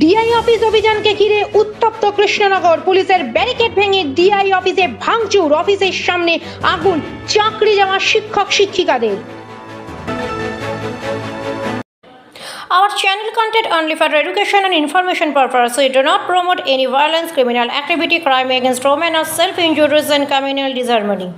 DI office অভিযানকে ঘিরে উত্তপ্ত কৃষ্ণনগর পুলিশের ব্যারিকেড ভেঙে ডিআই অফিসে ভাঙচুর অফিসের সামনে আগুন চাকরি যাওয়া শিক্ষক শিক্ষিকাদের Our channel content only for education and information purpose. We do not promote any violence, criminal activity, crime against women, or self-injuries and communal disharmony.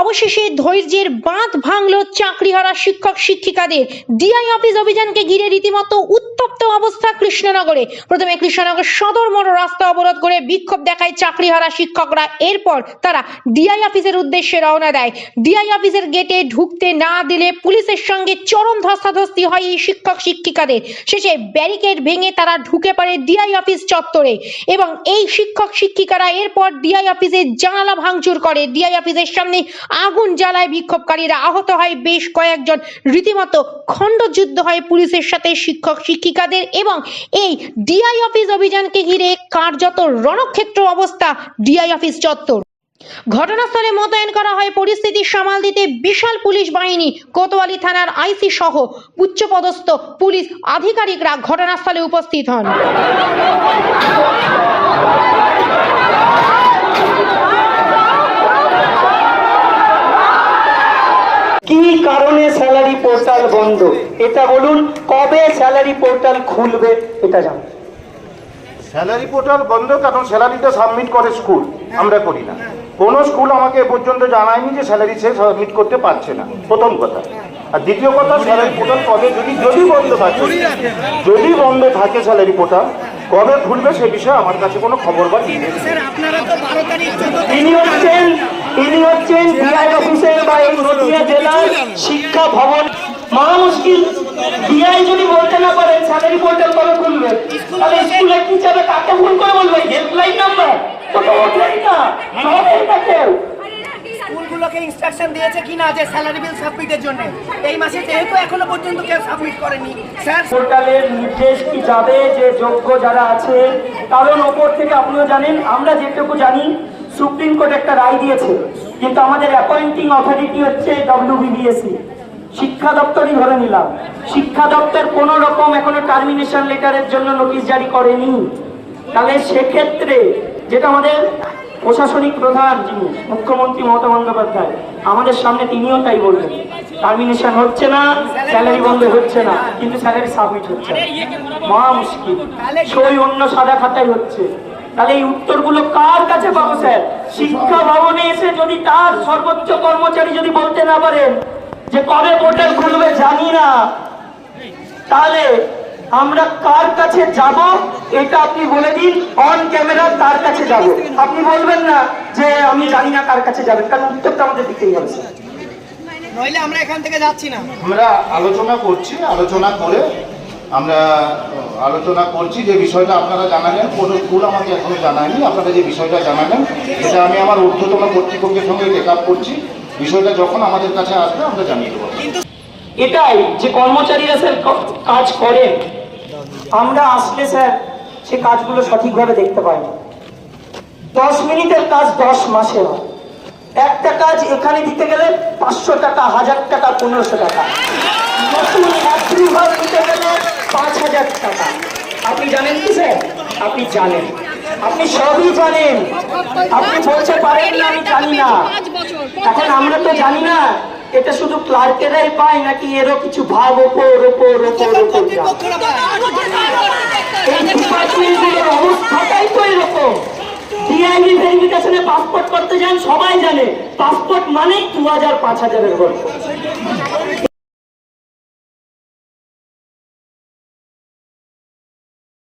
অবশেষে ধৈর্যের বাঁধ ভাঙল চাকরিহারা শিক্ষক শিক্ষিকাদের। ডিআই অফিস অভিযানকে ঘিরে রীতিমতো উত্তপ্ত অবস্থা কৃষ্ণনগরে। প্রথমে কৃষ্ণনগর সদর মোড় রাস্তা অবরোধ করে বিক্ষোভ দেখায় চাকরিহারা শিক্ষকরা। এরপর তারা ডিআই অফিসের উদ্দেশ্যে রওনা দেয়। ডিআই অফিসের গেটে ঢুকতে না দিলে পুলিশের সঙ্গে চরম ধস্তাধস্তি হয় এই শিক্ষক শিক্ষিকাদের। শেষে ব্যারিকেড ভেঙে তারা ঢুকে পড়ে ডিআই অফিস চত্বরে এবং এই শিক্ষক শিক্ষিকারা এরপর ডিআই অফিসের জানালা ভাঙচুর করে। ডিআই অফিসের সামনে আগুন জ্বালায় বিক্ষোভকারীরা আহত হয় বেশ কয়েকজন। রীতিমতো খণ্ডযুদ্ধ হয় পুলিশের সাথে শিক্ষক, শিক্ষিকাদের এবং এই ডিআই অফিস অভিযানকে ঘিরে কার্যত রণক্ষেত্র অবস্থা ডিআই অফিস চত্বর। ঘটনাস্থলে মোতায়েন করা হয় পরিস্থিতি সামাল দিতে বিশাল পুলিশ বাহিনী, কোতোয়ালি থানার আইসি সহ উচ্চপদস্থ পুলিশ আধিকারিকরা ঘটনাস্থলে উপস্থিত হন কি কারণে স্যালারি পোর্টাল বন্ধ? এটা বলুন কবে স্যালারি পোর্টাল খুলবে এটা জানুন। স্যালারি পোর্টাল বন্ধ কারণ স্যালারিটা সাবমিট করে স্কুল আমরা করি না। কোনো স্কুল আমাকে এ পর্যন্ত জানায়নি যে স্যালারি সে সাবমিট করতে পারছে না প্রথম কথা। আর দ্বিতীয় কথা স্যালারি পোর্টাল কবে যদি যদি বন্ধ থাকে যদি বন্ধ থাকে স্যালারি পোর্টাল কবে খুলবে সে বিষয়ে আমার কাছে কোনো খবর বা তিনি হচ্ছেন তিনি হচ্ছেন অফিসের বা এই নদিয়া জেলার শিক্ষা ভবন। মহা মুশকিল ডিআই যদি বলতে না পারেন স্যালারি পোর্টাল কবে খুলবে? তাহলে স্কুলে কি যাবে কাকে ফোন করে বলবে? হেল্পলাইন নাম্বার কত ওঠেই না সবাই না কেউ। স্কুলগুলোকে ইনস্ট্রাকশন দিয়েছে কিনা যে স্যালারি বিল সাবমিটের জন্য। এই মাসে যেহেতু এখনও পর্যন্ত কেউ সাবমিট করেনি স্যার পোর্টালের নির্দেশ কি যাবে? যে যোগ্য যারা আছে কারণ ওপর থেকে আপনিও জানেন আমরা যেটুকু জানি সুপ্রিম কোর্ট একটা রায় দিয়েছে, কিন্তু আমাদের অ্যাপয়েন্টিং অথরিটি হচ্ছে ডব্লিউবিবিএসসি শিক্ষা দপ্তরই ধরে নিলাম। শিক্ষা দপ্তর কোন রকম এখনও টার্মিনেশন লেটারের জন্য নোটিশ জারি করেনি। তাহলে সেক্ষেত্রে যেটা আমাদের প্রশাসনিক প্রধান যিনি, মুখ্যমন্ত্রী মমতা বন্দ্যোপাধ্যায়, আমাদের সামনে তিনিও তাই বললেন। টার্মিনেশন হচ্ছে না স্যালারি বন্ধ হচ্ছে না, কিন্তু স্যালারি সাবমিট হচ্ছে মহা মুশকিল। সই অন্য সাদা খাতায় হচ্ছে। তাহলে এই উত্তরগুলো কার কাছে পাবো স্যার? শিক্ষা ভবনে এসে যদি তার সর্বোচ্চ কর্মচারী যদি বলতে না পারেন যে কবে পোর্টাল খুলবে জানি না। তাহলে আমরা কার কাছে যাব এটা আপনি বলে দিন অন ক্যামেরা তার কাছে যাব। আপনি বলবেন না যে আমি জানি না কার কাছে যাবেন কারণ উত্তরটা আমাদের দিতেই হবে নইলে আমরা এখান থেকে যাচ্ছি না। আমরা আলোচনা করছি আলোচনা করে আমরা আলোচনা করছি, যে বিষয়টা আপনারা জানালেন, কোনো স্কুল আমাকে এখনও জানায়নি। আপনারা যে বিষয়টা জানালেন এটা আমি আমার ঊর্ধ্বতন কর্তৃপক্ষের সঙ্গে টেক আপ করছি। বিষয়টা যখন আমাদের কাছে আসবে, আমরা জানিয়ে দেবো। এটাই যে কর্মচারীরা স্যার কাজ করেন, আমরা আসলে স্যার সে কাজগুলো সঠিকভাবে দেখতে পাই না দশ মিনিটের কাজ দশ মাসে হয়। একটা কাজ এখানে দিতে গেলে পাঁচশো টাকা, হাজার টাকা, পনেরোশো টাকা। নতুন দিতে গেলে পাঁচ হাজার টাকা। আপনি জানেন কি স্যার? আপনি জানেন। আপনি সবই জানেন। আপনি বলতে পারেন না আমি জানি না। এখন আমরা তো জানি না এটা শুধু ক্লার্কেরাই পায় নাকি এরও কিছু ভাগ ওপর ওপর ওপর ওপর এই ডিপার্টমেন্টগুলোর অবস্থাটাই তো এরকম। ডিআইবি ভেরিফিকেশনে পাসপোর্ট করতে যান সবাই জানে। পাসপোর্ট মানে দু হাজার পাঁচ হাজারের গল্প।